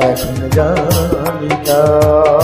এখন জানিকা যার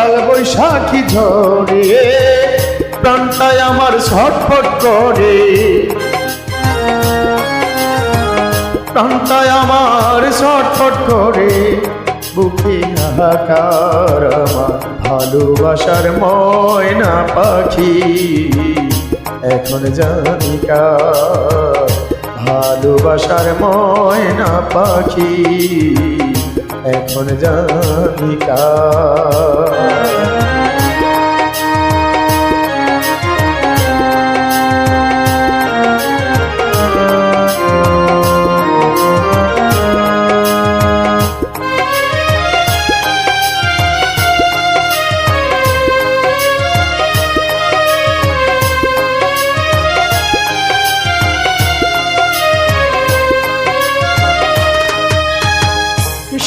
কাল বৈশাখী ঝরে প্রাণটায় আমার ছটফট করে। প্রাণটায় আমার ছটফট করে, বুকে হাহাকার আমার ভালোবাসার ময়না পাখি। এখন জানিকা ভালোবাসার ময়না পাখি। এখন জানিকা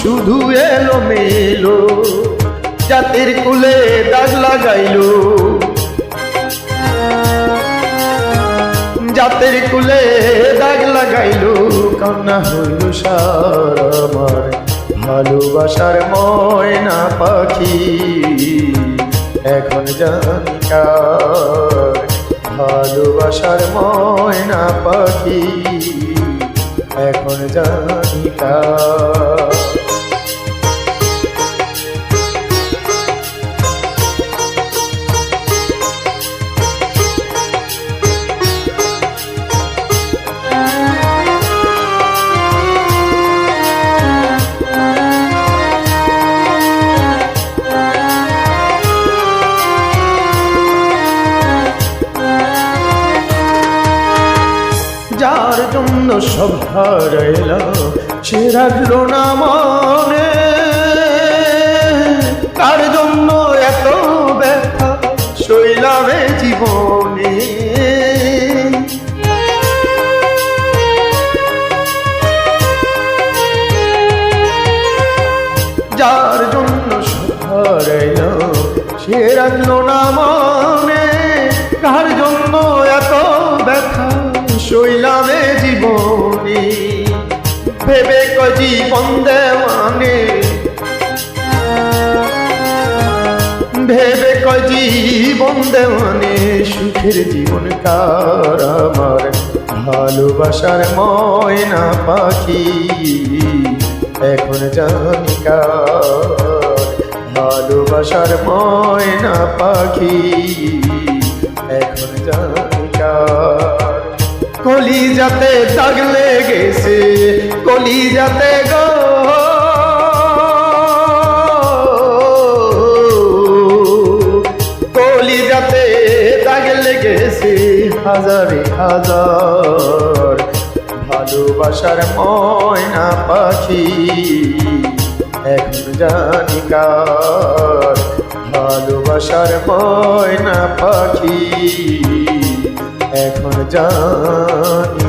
শুধু এলো মেলো জাতির কুলে দাগ লাগাইল। জাতের কুলে দাগ লাগাইল, কান্না হইল সার আমার। ভালোবাসার ময়না পাখি, এখন জানিকার ভালোবাসার ময়না পাখি, এখন জানিকার সব হারাইল সে রাখল না মনে। তার জন্য এত ব্যথা শৈলাবে জীবনে। যার জন্য সব হারাইল সে রাখল না মনে। কার জন্য এত ব্যথা শৈলামে ভেবে ক বন্দে মানে ভেবে ক জীবন দেওয়ানে, সুখের জীবন কার আমার, ভালোবাসার ময়না পাখি। এখন জানিকার ভালোবাসার ময়না পাখি। এখন জানিকার কলি যাতে দাগ লেগেছে কলি যাতে গো। কলি যাতে দাগ লেগে হাজারে হাজার, ভালোবাসার ময়না পাখি, এখন জানি কার, ভালোবাসার ময়না পাখি। জানি